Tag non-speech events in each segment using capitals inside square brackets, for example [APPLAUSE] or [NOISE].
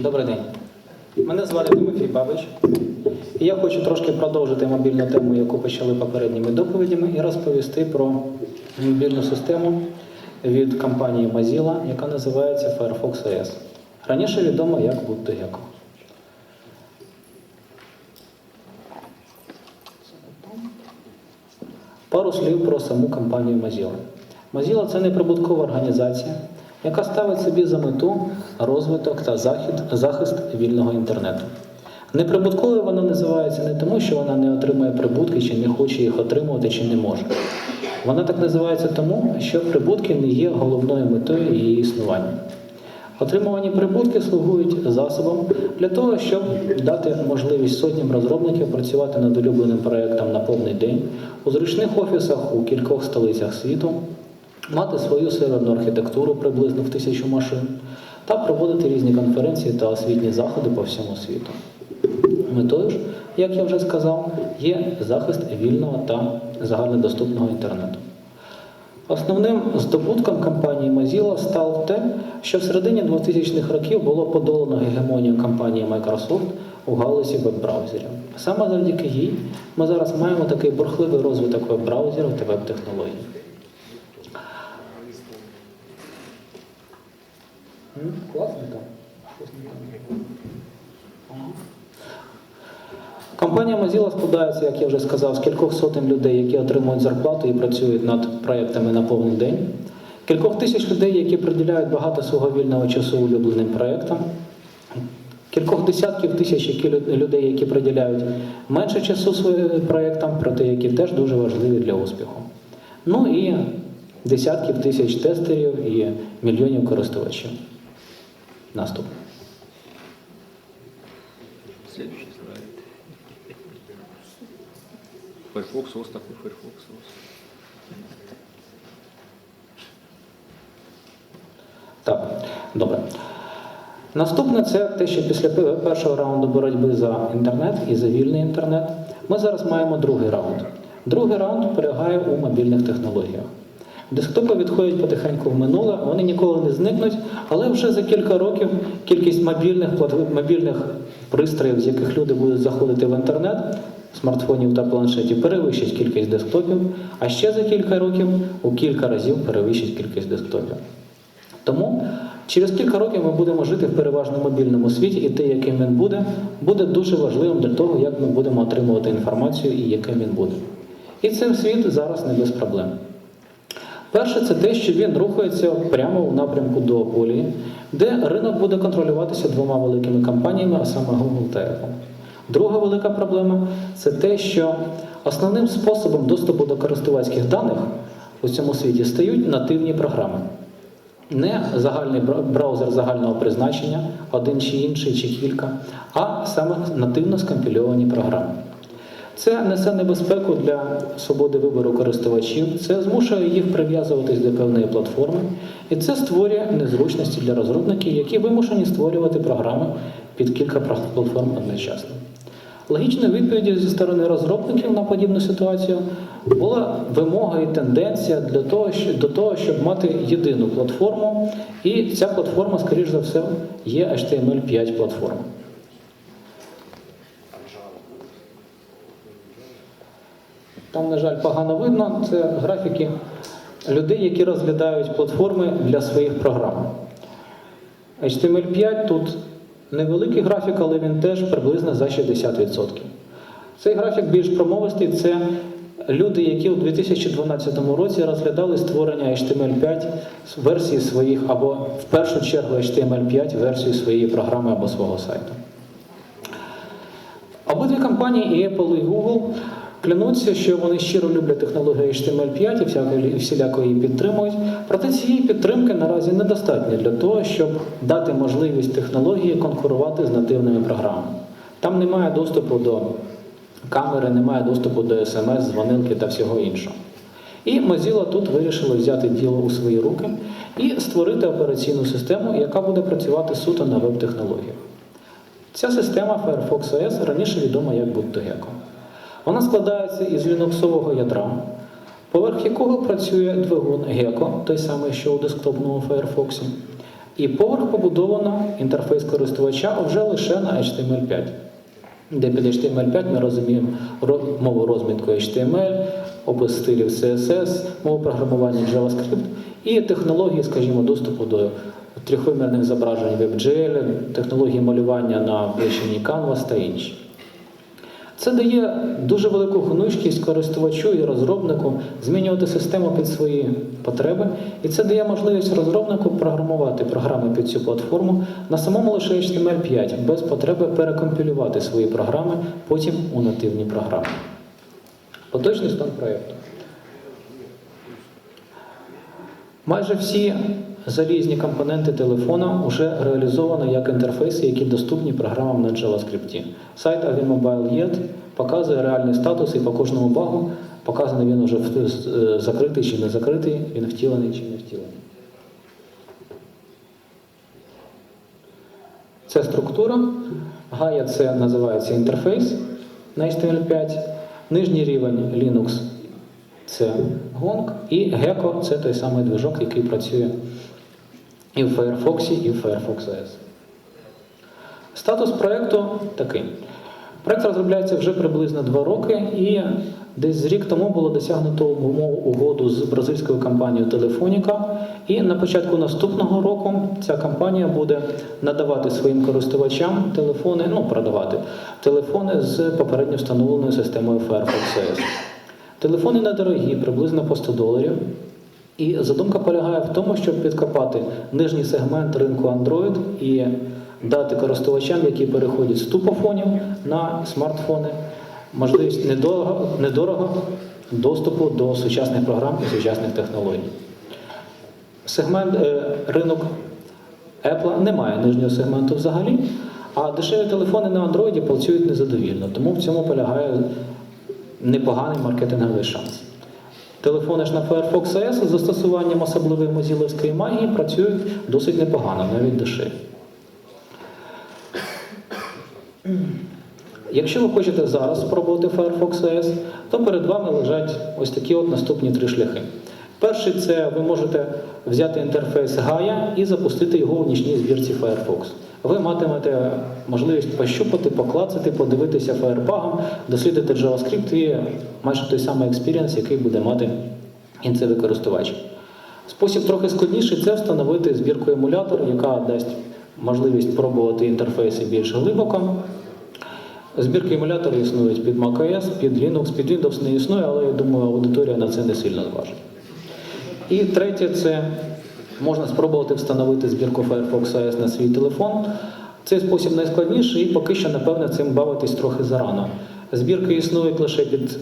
Добрий день. Мене звати Тимофій Бабич. І я хочу трошки продовжити мобільну тему, яку почали попередніми доповідями, і розповісти про мобільну систему від компанії Mozilla, яка називається Firefox OS. Раніше відомо як Gecko. Пару слів про саму компанію Mozilla. Mozilla – це неприбуткова організація, яка ставить собі за мету розвиток та захід, захист вільного інтернету. Неприбутковою вона називається не тому, що вона не отримує прибутки, чи не хоче їх отримувати, чи не може. Вона так називається тому, що прибутки не є головною метою її існування. Отримувані прибутки слугують засобом для того, щоб дати можливість сотням розробників працювати над улюбленим проєктом на повний день у зручних офісах у кількох столицях світу, мати свою серверну архітектуру приблизно в тисячу машин та проводити різні конференції та освітні заходи по всьому світу. Метою ж, як я вже сказав, є захист вільного та загальнодоступного інтернету. Основним здобутком компанії Mozilla стало те, що в середині 2000-х років було подолано гегемонію компанії Microsoft у галузі веб-браузерів. Саме завдяки їй ми зараз маємо такий бурхливий розвиток веб-браузерів та веб-технологій. Так. Ага. Компанія Mozilla складається, як я вже сказав, з кількох сотень людей, які отримують зарплату і працюють над проектами на повний день, кількох тисяч людей, які приділяють багато свого вільного часу улюбленим проектам, кількох десятків тисяч людей, які приділяють менше часу своїм проектам, проте які теж дуже важливі для успіху. Ну і десятків тисяч тестерів і мільйонів користувачів. Наступне. Следующий слайд. Firefox OS такой Firefox OS. Так, добре. Наступне це те, що після першого раунду боротьби за інтернет і за вільний інтернет, ми зараз маємо другий раунд. Другий раунд полягає у мобільних технологіях. Десктопи відходять потихеньку в минуле, вони ніколи не зникнуть, але вже за кілька років кількість мобільних, мобільних пристроїв, з яких люди будуть заходити в інтернет, смартфонів та планшетів, перевищить кількість десктопів, а ще за кілька років у кілька разів перевищить кількість десктопів. Тому через кілька років ми будемо жити в переважно мобільному світі, і те, яким він буде, буде дуже важливим для того, як ми будемо отримувати інформацію і яким він буде. І цей світ зараз не без проблем. Перше, це те, що він рухається прямо у напрямку дуополії, де ринок буде контролюватися двома великими компаніями, а саме Google та Apple. Друга велика проблема це те, що основним способом доступу до користувацьких даних у цьому світі стають нативні програми. Не загальний браузер загального призначення, один чи інший, чи кілька, а саме нативно скомпільовані програми. Це несе небезпеку для свободи вибору користувачів, це змушує їх прив'язуватись до певної платформи, і це створює незручності для розробників, які вимушені створювати програми під кілька платформ одночасно. Логічною відповіддю зі сторони розробників на подібну ситуацію була вимога і тенденція для того, до того, щоб мати єдину платформу, і ця платформа, скоріш за все, є HTML5 платформа. Там, на жаль, погано видно. Це графіки людей, які розглядають платформи для своїх програм. HTML5 тут невеликий графік, але він теж приблизно за 60%. Цей графік більш промовистий. Це люди, які у 2012 році розглядали створення HTML5 версії своїх, або в першу чергу HTML5 версію своєї програми або свого сайту. Обидві компанії, і Apple, і Google, клянуться, що вони щиро люблять технологію HTML5 і всіляко її підтримують. Проте цієї підтримки наразі недостатньо для того, щоб дати можливість технології конкурувати з нативними програмами. Там немає доступу до камери, немає доступу до смс, дзвонилки та всього іншого. І Mozilla тут вирішила взяти діло у свої руки і створити операційну систему, яка буде працювати суто на веб-технологіях. Ця система Firefox OS раніше відома як Будто Gecko. Вона складається із лінуксового ядра, поверх якого працює двигун Gecko, той самий, що у десктопному Firefox. І поверх побудовано інтерфейс користувача вже лише на HTML5. Де під HTML5 ми розуміємо мову розмітку HTML, опис стилів CSS, мову програмування JavaScript і технології, скажімо, доступу до трьохвимірних зображень WebGL, технології малювання на площині Canvas та інші. Це дає дуже велику гнучкість користувачу і розробнику змінювати систему під свої потреби, і це дає можливість розробнику програмувати програми під цю платформу на самому лише HTML5 без потреби перекомпілювати свої програми потім у нативні програми. Поточний стан проєкту. Майже всі залізні компоненти телефона вже реалізовано як інтерфейси, які доступні програмам на JavaScript. Сайт Avimobile.ed показує реальний статус і по кожному багу показано він вже е, закритий чи не закритий, він втілений чи не втілений. Це структура. Gaia це називається інтерфейс на HTML5. Нижній рівень Linux це Gong, і Gecko це той самий движок, який працює і в Firefox, і в Firefox OS. Статус проєкту такий. Проєкт розробляється вже приблизно два роки, і десь рік тому було досягнуто умову угоду з бразильською компанією Telefonica. І на початку наступного року ця компанія буде надавати своїм користувачам телефони, ну продавати телефони з попередньо встановленою системою Firefox OS. Телефони недорогі, приблизно по 100 доларів. І задумка полягає в тому, щоб підкопати нижній сегмент ринку Android і дати користувачам, які переходять з тупофонів на смартфони, можливість недорого, недорого доступу до сучасних програм і сучасних технологій. Сегмент е, ринок Apple не має нижнього сегменту взагалі, а дешеві телефони на Android працюють незадовільно, тому в цьому полягає непоганий маркетинговий шанс. Телефони ж на Firefox OS з застосуванням особливої мозіловської магії працюють досить непогано, навіть дешеві. Якщо ви хочете зараз спробувати Firefox OS, то перед вами лежать ось такі от наступні три шляхи. Перший це ви можете взяти інтерфейс Gaia і запустити його у нічній збірці Firefox. Ви матимете можливість пощупати, поклацати, подивитися фаєрпагом, дослідити JavaScript і майже той самий експірієнс, який буде мати кінцевий користувач. Спосіб трохи складніший це встановити збірку емулятор, яка дасть можливість пробувати інтерфейси більш глибоко. Збірки емуляторів існують під macOS, під Linux, під Windows не існує, але я думаю, аудиторія на це не сильно зважить. І третє, це можна спробувати встановити збірку Firefox OS на свій телефон. Цей спосіб найскладніший, і поки що, напевне, цим бавитись трохи зарано. Збірки існують лише під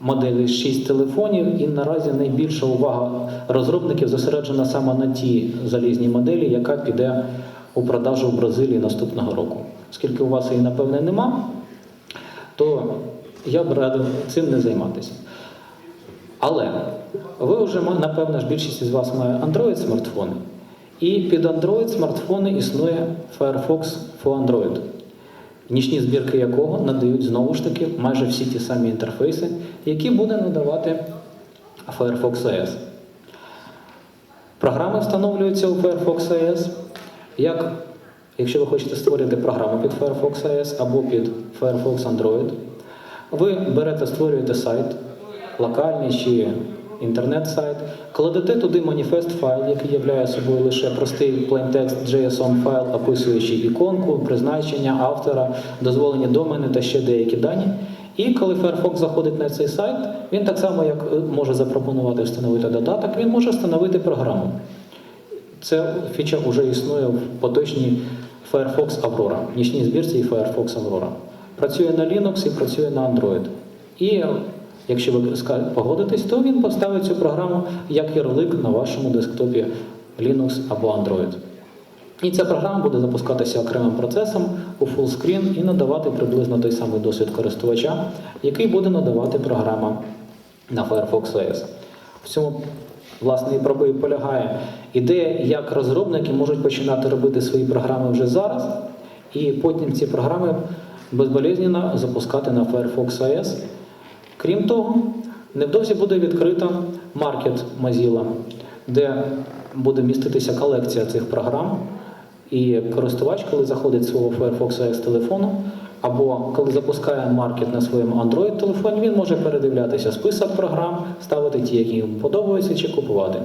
моделі 6 телефонів, і наразі найбільша увага розробників зосереджена саме на тій залізній моделі, яка піде у продажу в Бразилії наступного року. Оскільки у вас її, напевне, нема, то я б радив цим не займатися. Але ви вже напевно ж більшість із вас має Android смартфони, і під Android смартфони існує Firefox for Android, нічні збірки якого надають знову ж таки майже всі ті самі інтерфейси, які буде надавати Firefox OS. Програми встановлюються у Firefox OS, як якщо ви хочете створити програму під Firefox OS або під Firefox Android, ви берете, створюєте сайт, локальний чи інтернет-сайт, кладете туди маніфест файл, який являє собою лише простий plaintext JSON файл, описуючи іконку, призначення автора, дозволені домени та ще деякі дані. І коли Firefox заходить на цей сайт, він так само, як е, може запропонувати встановити додаток, він може встановити програму. Це фіча вже існує в поточній Firefox Aurora, нічній збірці Firefox Aurora. Працює на Linux і працює на Android. І якщо ви погодитесь, то він поставить цю програму як ярлик на вашому десктопі Linux або Android. І ця програма буде запускатися окремим процесом у фулскрін і надавати приблизно той самий досвід користувача, який буде надавати програма на Firefox OS. В цьому власне і проби- полягає ідея, як розробники можуть починати робити свої програми вже зараз, і потім ці програми безболезненно запускати на Firefox OS. Крім того, невдовзі буде відкрита маркет Mozilla, де буде міститися колекція цих програм, І користувач, коли заходить з свого Firefox OS телефону, або коли запускає маркет на своєму Android телефоні, він може передивлятися список програм, ставити ті, які йому подобаються, чи купувати.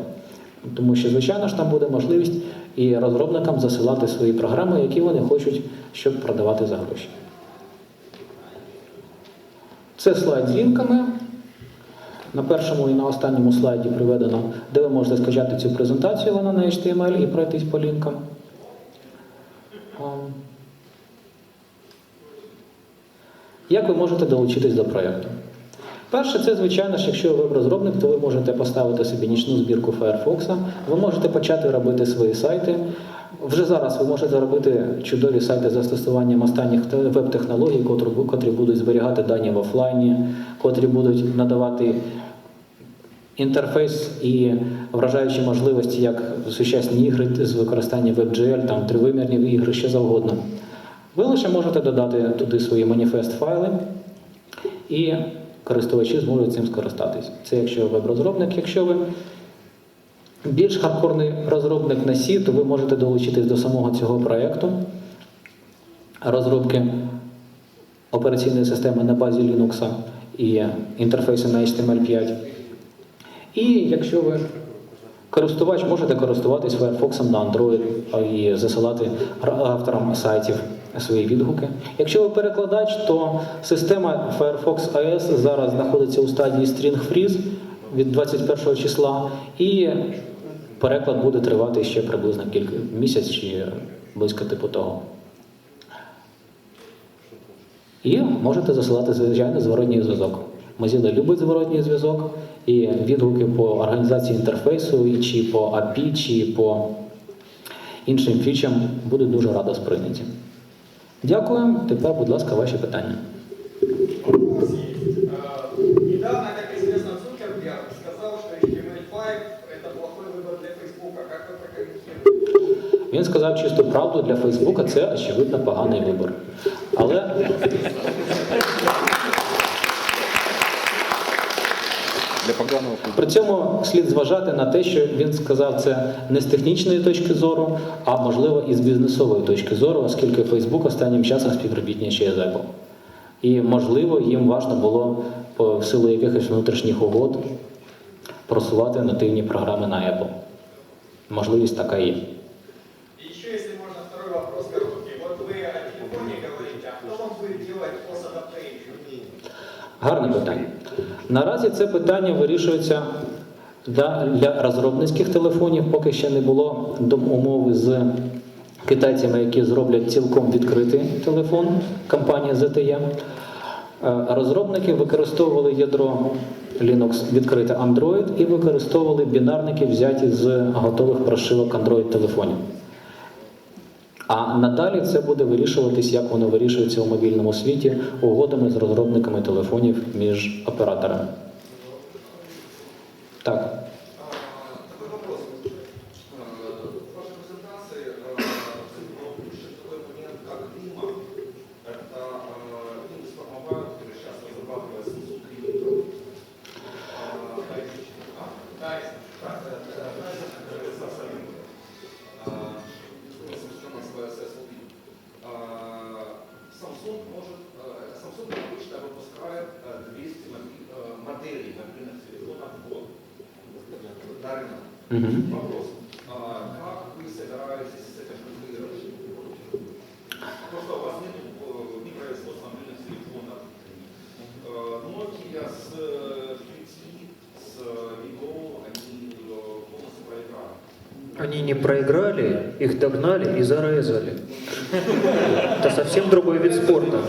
Тому що, звичайно ж, там буде можливість і розробникам засилати свої програми, які вони хочуть, щоб продавати за гроші. Це слайд з лінками. На першому і на останньому слайді приведено, де ви можете скачати цю презентацію, вона на HTML і пройтись по лінкам. Як ви можете долучитись до проєкту? Перше, це, звичайно ж, якщо ви веб-розробник, то ви можете поставити собі нічну збірку Firefox, ви можете почати робити свої сайти. Вже зараз ви можете робити чудові сайти з застосуванням останніх веб-технологій, котрі, будуть зберігати дані в офлайні, котрі будуть надавати інтерфейс і вражаючі можливості, як сучасні ігри з використанням WebGL, там тривимірні ігри, що завгодно. Ви лише можете додати туди свої маніфест-файли, і користувачі зможуть цим скористатись. Це якщо ви веб-розробник, якщо ви більш хардкорний розробник на C, то ви можете долучитись до самого цього проєкту розробки операційної системи на базі Linux і інтерфейсу на HTML5. І якщо ви користувач, можете користуватись Firefox на Android і засилати авторам сайтів свої відгуки. Якщо ви перекладач, то система Firefox OS зараз знаходиться у стадії String Freeze від 21 числа, і переклад буде тривати ще приблизно кілька місяць чи близько типу того. І можете засилати звичайно зворотній зв'язок. Mozilla любить зворотній зв'язок і відгуки по організації інтерфейсу, чи по API, чи по іншим фічам будуть дуже радо сприйняті. Дякую. Тепер, будь ласка, ваші питання. Він сказав чисту правду для Фейсбука, це очевидно поганий вибір. Але Для При цьому слід зважати на те, що він сказав це не з технічної точки зору, а можливо і з бізнесової точки зору, оскільки Facebook останнім часом співробітничає з Apple. І можливо їм важливо було в силу якихось внутрішніх угод просувати нативні програми на Apple. Можливість така є. И еще, если можно, второй вопрос короткий. Вот вы о телефоне говорите, а кто вам будет делать post-adaptation? Гарне питання. Наразі це питання вирішується для, розробницьких телефонів. Поки ще не було умови з китайцями, які зроблять цілком відкритий телефон, компанія ZTE. Е, Розробники використовували ядро Linux відкрите Android і використовували бінарники, взяті з готових прошивок Android телефонів. А надалі це буде вирішуватись, як воно вирішується у мобільному світі, угодами з розробниками телефонів між операторами. Они не проиграли, их догнали и зарезали. Это совсем другой вид спорта.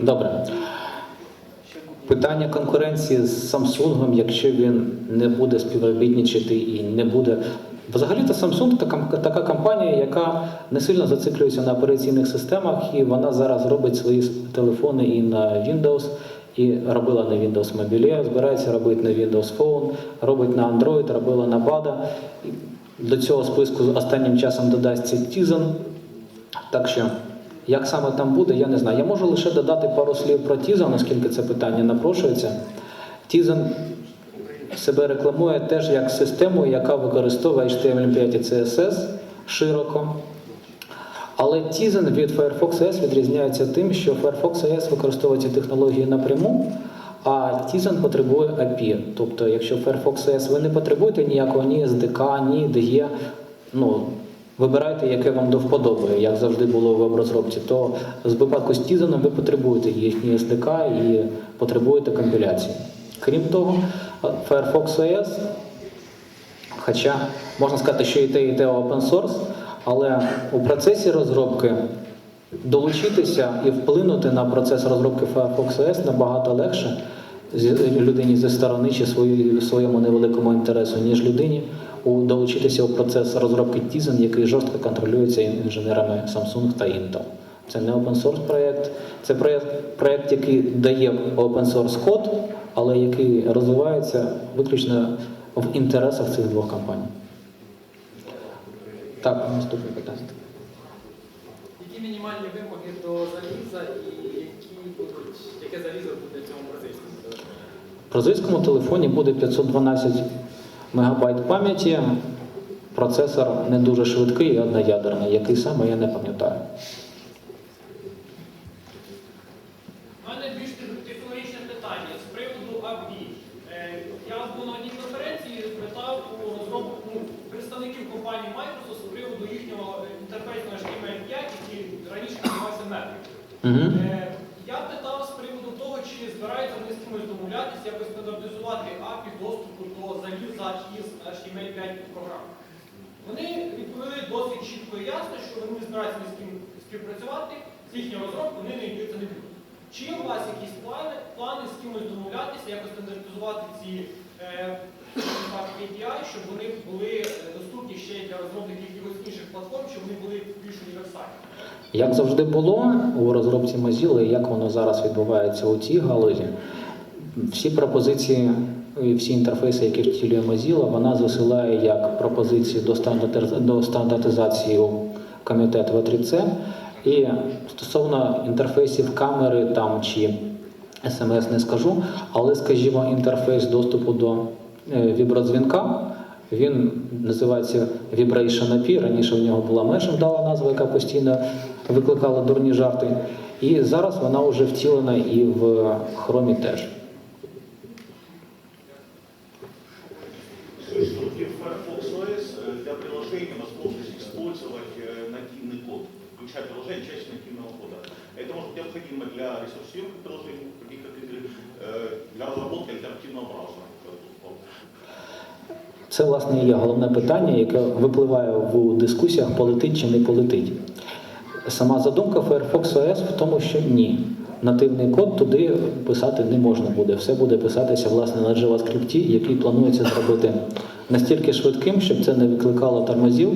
Добре. Питання конкуренції з Samsung, якщо він не буде співробітничати і не буде. Взагалі-то Samsung така, компанія, яка не сильно зациклюється на операційних системах, і вона зараз робить свої телефони і на Windows, і робила на Windows Mobile, збирається робити на Windows Phone, робить на Android, робила на BADA. До цього списку останнім часом додасться Tizen. Так що, як саме там буде, я не знаю. Я можу лише додати пару слів про Tizen, оскільки це питання напрошується. Tizen себе рекламує теж як систему, яка використовує HTML5 і CSS широко. Але Tizen від Firefox OS відрізняється тим, що Firefox OS використовує ці технології напряму, а Tizen потребує API. Тобто, якщо Firefox OS ви не потребуєте ніякого ні SDK, ні DE, ну, вибирайте, яке вам до вподоби, як завжди було в веб-розробці, то з випадку з Tizen ви потребуєте їхній SDK і потребуєте компіляції. Крім того, Firefox OS Хоча можна сказати, що і те, і те open source, але у процесі розробки долучитися і вплинути на процес розробки Firefox OS набагато легше людині зі сторони чи своєму невеликому інтересу, ніж людині долучитися у процес розробки Tizen, який жорстко контролюється інженерами Samsung та Intel. Це не open source проєкт, це проєкт, проєкт, який дає open source код, але який розвивається виключно в інтересах цих двох компаній. Так, наступне питання. Які мінімальні вимоги до заліза і які будуть, яке залізо буде в цьому процесі? В прозорському телефоні буде 512 МБ пам'яті. Процесор не дуже швидкий і одноядерний. Який саме я не пам'ятаю. У мене більш технологічне питання з приводу API. Е, Я був на одній конференції, питав у розробку ну, представників компанії Microsoft з приводу їхнього е, інтерфейсу HTML5, який раніше називався Metric. Е, Я питав з приводу того, чи збираються вони з кимось домовлятися, якось стандартизувати API доступу до заліза із HTML5 програм. Вони відповіли досить чітко і ясно, що вони не збираються з ким співпрацювати, з їхньої розробки вони не йдуть, не будуть. Чи у вас якісь плани, плани з кимось домовлятися, якось стандартизувати ці е, API, щоб вони були е, доступні ще для розробників якихось інших платформ, щоб вони були більш універсальні? Як завжди було у розробці Mozilla, і як воно зараз відбувається у цій галузі, всі пропозиції і всі інтерфейси, які втілює Mozilla, вона засилає як пропозиції до, стандарти- до стандартизації у комітет В3C. І стосовно інтерфейсів камери там чи SMS не скажу, але, скажімо, інтерфейс доступу до вібродзвінка, він називається Vibration API. Раніше в нього була менш вдала назва, яка постійно викликала дурні жарти. І зараз вона вже втілена і в хромі теж. Це, власне, є головне питання, яке випливає в дискусіях, полетить чи не полетить. Сама задумка Firefox OS в тому, що ні. Нативний код туди писати не можна буде. Все буде писатися власне на JavaScript, який планується зробити настільки швидким, щоб це не викликало тормозів,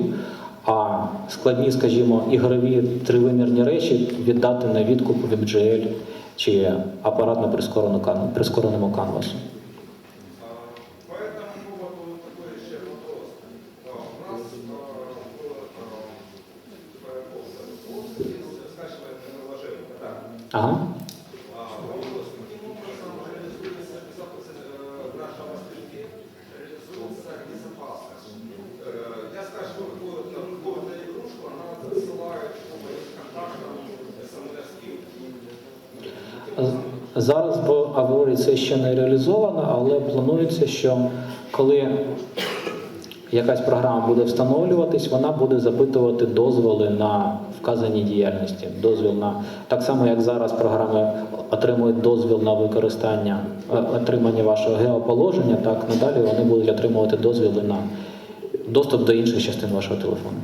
а складні, скажімо, ігрові тривимірні речі віддати на відкуп WebGL чи апаратно прискореному канвасу. Що коли якась програма буде встановлюватись, вона буде запитувати дозволи на вказані діяльності. Дозвіл на так само, як зараз програми отримують дозвіл на використання е, отримання вашого геоположення, так надалі вони будуть отримувати дозвіли на доступ до інших частин вашого телефону.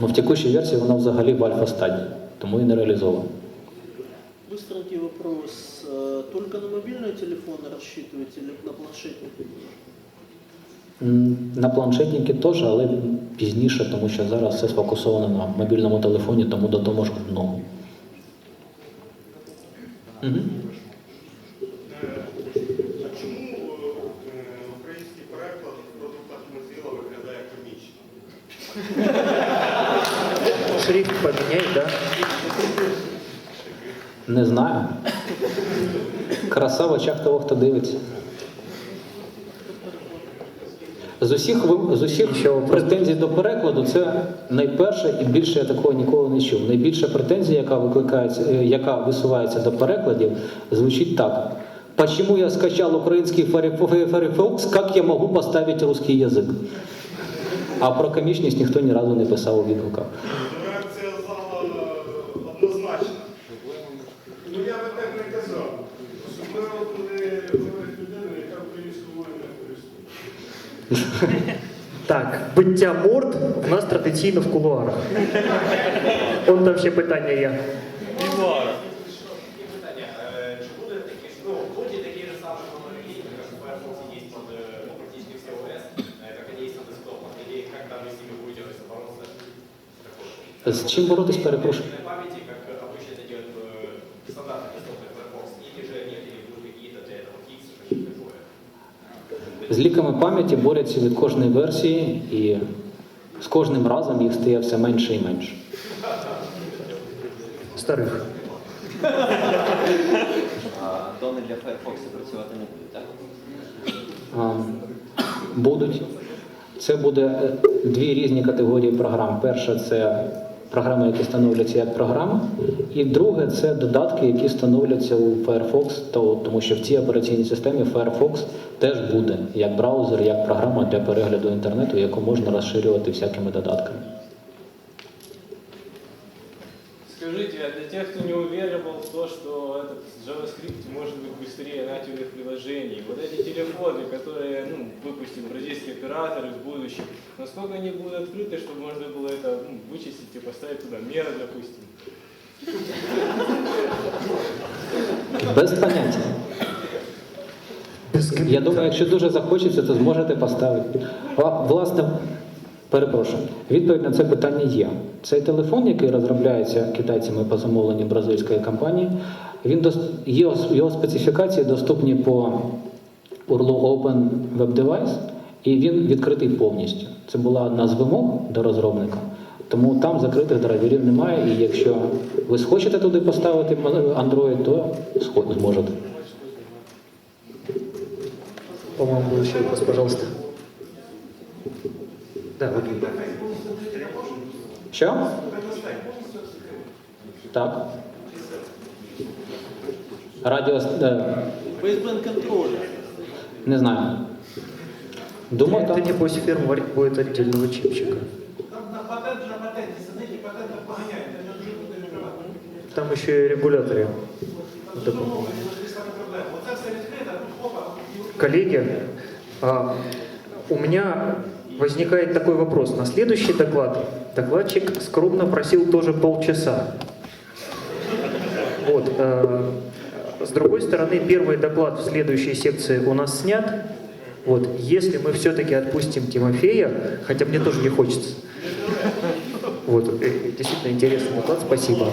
Ну в текущій версії воно взагалі в альфа стадії, тому і не реалізовано. Быстренький вопрос. Э, Только на мобильные телефоны рассчитываете или на планшетники? М, На планшетники теж, але пізніше, тому що зараз все сфокусовано на мобільному телефоні, тому до того ж одному. Угу. А чому е, український переклад в продуктах Mozilla виглядає комічно? Шрифт поменяй, да? Не знаю. Краса в очах того, хто дивиться. З усіх, з усіх вопрос. претензій до перекладу це найперше і більше я такого ніколи не чув. Найбільша претензія, яка викликається, е, яка висувається до перекладів, звучить так. Почему я скачал украинский Firefox, Firefox, как я могу поставить русский язык? А про комічність ніхто ні разу не писав у відгуках. [LAUGHS] Так, биття морд в нас традиційно в кулуарах. Он там ще питання є. Таке питання. Е, Чи ліками пам'яті борються від кожної версії, і з кожним разом їх стає все менше і менше. Старих. Дони для Firefox працювати не будуть, так? Будуть. Це буде е, дві різні категорії програм. Перша це програми, які становляться як програма, і друге це додатки, які становляться у Firefox, то- тому що в цій операційній системі Firefox теж буде як браузер, як програма для перегляду інтернету, яку можна розширювати всякими додатками. Скажите, а для тех, кто не уверовал в то, что этот JavaScript может быть быстрее нативных приложений, вот эти телефоны, которые ну, выпустит бразильский оператор в будущем, насколько они будут открыты, чтобы можно было это ну, вычистить и поставить туда меры, допустим? Без поняття. Без Я думаю, якщо дуже захочеться, то зможете поставити. А, власне, перепрошую, відповідь на це питання є. Цей телефон, який розробляється китайцями по замовленню бразильської компанії, він дос- є ос- його специфікації доступні по URL Open Web Device, і він відкритий повністю. Це була одна з вимог до розробника. Тому там закритих драйверів немає, і якщо ви схочете туди поставити Android, то сход- зможете. По-моему, был еще вопрос, пожалуйста. Да, вот. Що? Так. Радіо. е, Бейсбенд контроля. Не знаю. Думаю, Это, там. небось, ферма будет отдельного чипчика. Там на патент на патенті сидить і патентом поганяє. Це не дуже буде відкривати. Там еще и регуляторы. Це саме проблема. Оце все відкрите, а тут хопа. і- Коллеги, а, у меня возникает такой вопрос. На следующий доклад докладчик скромно просил тоже полчаса. Вот. э, С другой стороны, первый доклад в следующей секции у нас снят. Вот. Если мы все-таки отпустим Тимофея, хотя мне тоже не хочется. Вот. э, Действительно интересный доклад, спасибо.